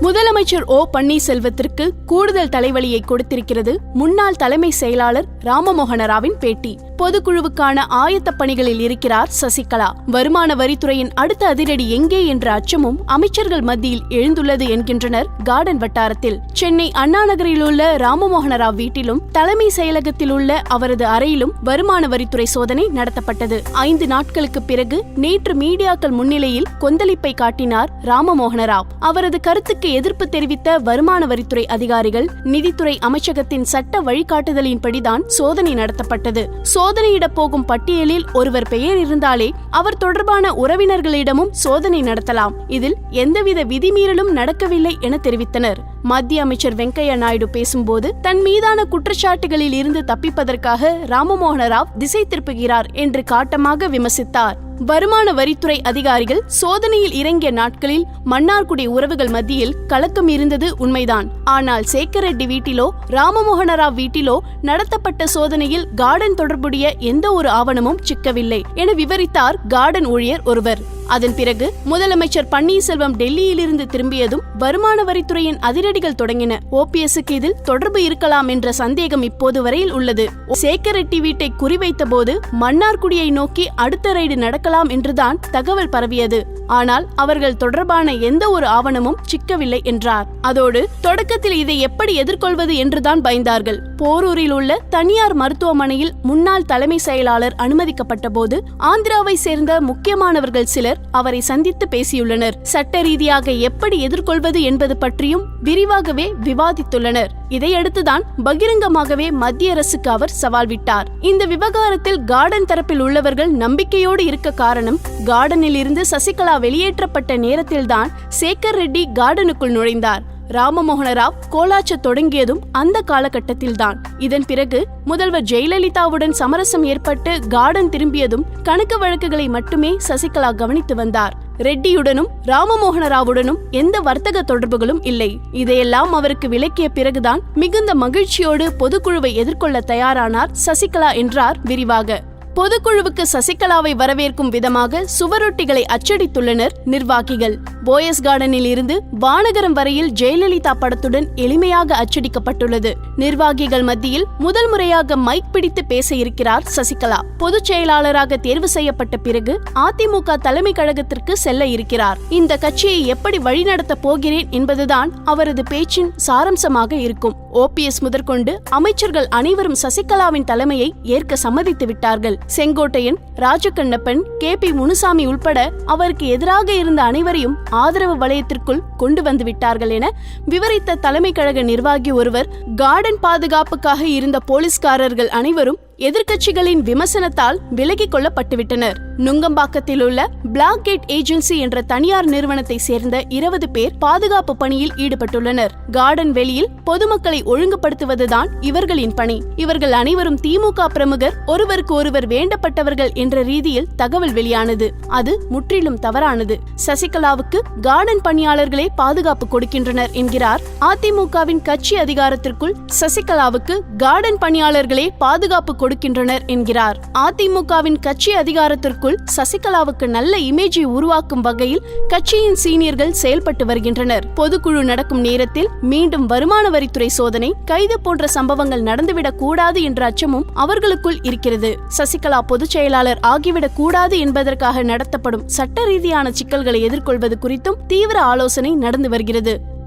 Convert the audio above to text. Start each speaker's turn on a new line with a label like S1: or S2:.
S1: முதலமைச்சர் ஓ பன்னீர்செல்வத்திற்கு கூடுதல் தலைவலியை கொடுத்திருக்கிறது முன்னாள் தலைமை செயலாளர் ராமமோகன ராவின் பேட்டி. பொதுக்குழுவுக்கான ஆயத்த பணிகளில் இருக்கிறார் சசிகலா. வருமான வரித்துறையின் அடுத்த அதிரடி எங்கே என்ற அச்சமும் அமைச்சர்கள் மத்தியில் எழுந்துள்ளது என்கின்றனர் கார்டன் வட்டாரத்தில். சென்னை அண்ணா நகரில் உள்ள ராமமோகன ராவ் வீட்டிலும் தலைமை செயலகத்தில் உள்ள அவரது அறையிலும் வருமான வரித்துறை சோதனை நடத்தப்பட்டது. ஐந்து நாட்களுக்கு பிறகு நேற்று மீடியாக்கள் முன்னிலையில் கொந்தளிப்பை காட்டினார் ராமமோகன ராவ் அவரது கருத்துக்கு எதிர்ப்பு தெரிவித்த வருமான வரித்துறை அதிகாரிகள் நிதித்துறை அமைச்சகத்தின் சட்ட வழிகாட்டுதலின்படிதான் சோதனை நடத்தப்பட்டது. சோதனையிடப் போகும் பட்டியலில் ஒருவர் பெயர் இருந்தாலே அவர் தொடர்பான உறவினர்களிடமும் சோதனை நடத்தலாம். இதில் எந்தவித விதிமீறலும் நடக்கவில்லை என தெரிவித்தனர். மத்திய அமைச்சர் வெங்கையா நாயுடு பேசும்போது தன் மீதான குற்றச்சாட்டுகளில் இருந்து தப்பிப்பதற்காக ராமமோகன ராவ் திசை திருப்புகிறார் என்று காட்டமாக விமர்சித்தார். வருமான வரித்துறை அதிகாரிகள் சோதனையில் இறங்கிய நாட்களில் மன்னார்குடி உறவுகள் மத்தியில் கலக்கம் இருந்தது உண்மைதான். ஆனால் சேகர் ரெட்டி வீட்டிலோ ராமமோகன ராவ் வீட்டிலோ நடத்தப்பட்ட சோதனையில் கார்டன் தொடர்புடைய எந்த ஒரு ஆவணமும் சிக்கவில்லை என விவரித்தார் கார்டன் ஊழியர் ஒருவர். அதன் பிறகு முதலமைச்சர் பன்னீர்செல்வம் டெல்லியிலிருந்து திரும்பியதும் வருமான வரித்துறையின் அதிரடிகள் தொடங்கின. ஓபிஎஸ்க்கு இதில் தொடர்பு இருக்கலாம் என்ற சந்தேகம் இப்போது வரையில் உள்ளது. சேகர் ரெட்டி வீட்டை குறிவைத்த போது மன்னார்குடியை நோக்கி அடுத்த ரைடு நடக்கலாம் என்றுதான் தகவல் பரவியது. ஆனால் அவர்கள் தொடர்பான எந்த ஒரு ஆவணமும் சிக்கவில்லை என்றார். அதோடு தொடக்கத்தில் இதை எப்படி எதிர்கொள்வது என்றுதான் பயந்தார்கள். போரூரில் உள்ள தனியார் மருத்துவமனையில் முன்னாள் தலைமை செயலாளர் அனுமதிக்கப்பட்ட போது ஆந்திராவை சேர்ந்த முக்கியமானவர்கள் சிலர் அவரை சந்தித்து பேசியுள்ளனர். சட்ட ரீதியாக எப்படி எதிர்கொள்வது என்பது பற்றியும் விரிவாகவே விவாதித்துள்ளனர். இதையடுத்துதான் பகிரங்கமாகவே மத்திய அரசுக்கு அவர் சவால் விட்டார். இந்த விவகாரத்தில் கார்டன் தரப்பில் உள்ளவர்கள் நம்பிக்கையோடு இருக்க காரணம் கார்டனில் இருந்து சசிகலா வெளியேற்றப்பட்ட நேரத்தில்தான் சேகர் ரெட்டி கார்டனுக்குள் நுழைந்தார். ராமமோகன ராவ் கோலாச்ச தொடங்கியதும் அந்த காலகட்டத்தில்தான். இதன் பிறகு முதல்வர் ஜெயலலிதாவுடன் சமரசம் ஏற்பட்டு கார்டன் திரும்பியதும் கணக்கு வழக்குகளை மட்டுமே சசிகலா கவனித்து வந்தார். ரெட்டியுடனும் ராமமோகன ராவுடனும் எந்த வர்த்தக தொடர்புகளும் இல்லை. இதையெல்லாம் அவருக்கு விளக்கிய பிறகுதான் மிகுந்த மகிழ்ச்சியோடு பொதுக்குழுவை எதிர்கொள்ள தயாரானார் சசிகலா என்றார் விரிவாக. பொதுக்குழுவுக்கு சசிகலாவை வரவேற்கும் விதமாக சுவரொட்டிகளை அச்சடித்துள்ளனர் நிர்வாகிகள். போயஸ் கார்டனில் இருந்து வானகரம் வரையில் ஜெயலலிதா படத்துடன் எளிமையாக அச்சடிக்கப்பட்டுள்ளது. நிர்வாகிகள் மத்தியில் முதல் முறையாக மைக் பிடித்து பேச இருக்கிறார் சசிகலா. பொதுச் செயலாளராக தேர்வு செய்யப்பட்ட பிறகு அதிமுக தலைமை கழகத்திற்கு செல்ல இருக்கிறார். இந்த கட்சியை எப்படி வழிநடத்த போகிறேன் என்பதுதான் அவரது பேச்சின் சாரம்சமாக இருக்கும். ஓபிஎஸ் முதற்கொண்டு அமைச்சர்கள் அனைவரும் சசிகலாவின் தலைமையை ஏற்க சம்மதித்து விட்டார்கள் செங்கோட்டையன் ராஜகண்ணப்பன் கே பி முனுசாமி உள்பட அவருக்கு எதிராக இருந்த அனைவரையும் ஆதரவு வலயத்திற்குள் கொண்டு வந்து விட்டார்கள் என விவரித்த தலைமை கழக நிர்வாகி ஒருவர் கார்டன் பாதுகாப்புக்காக இருந்த போலீஸ்காரர்கள் அனைவரும் எதிர்க்கட்சிகளின் விமர்சனத்தால் விலகிக் கொள்ளப்பட்டுவிட்டனர். நுங்கம்பாக்கத்தில் உள்ள பிளாக் கேட் ஏஜென்சி என்ற தனியார் நிறுவனத்தை சேர்ந்த இருபது பேர் பாதுகாப்பு பணியில் ஈடுபட்டுள்ளனர். கார்டன் வெளியில் பொதுமக்களை ஒழுங்குபடுத்துவதுதான் இவர்களின் பணி. இவர்கள் அனைவரும் திமுக பிரமுகர் ஒருவருக்கு ஒருவர் வேண்டப்பட்டவர்கள் என்ற ரீதியில் தகவல் வெளியானது. அது முற்றிலும் தவறானது. சசிகலாவுக்கு கார்டன் பணியாளர்களே பாதுகாப்பு கொடுக்கின்றனர் என்கிறார் அதிமுகவின் கட்சி அதிகாரத்திற்குள் சசிகலாவுக்கு கார்டன் பணியாளர்களே பாதுகாப்பு கொடுக்கின்றனர் என்கிறார். அதிமுகவின் கட்சி அதிகாரத்திற்குள் சசிகலாவுக்கு நல்ல இமேஜை உருவாக்கும் வகையில் கட்சியின் சீனியர்கள் செயல்பட்டு வருகின்றனர். பொதுக்குழு நடக்கும் நேரத்தில் மீண்டும் வருமான வரித்துறை சோதனை கைது போன்ற சம்பவங்கள் நடந்துவிடக் கூடாது என்ற அச்சமும் அவர்களுக்குள் இருக்கிறது. சசிகலா பொதுச் செயலாளர் ஆகிவிடக் கூடாது என்பதற்காக நடத்தப்படும் சட்ட ரீதியான சிக்கல்களை எதிர்கொள்வது குறித்தும் தீவிர ஆலோசனை நடந்து வருகிறது.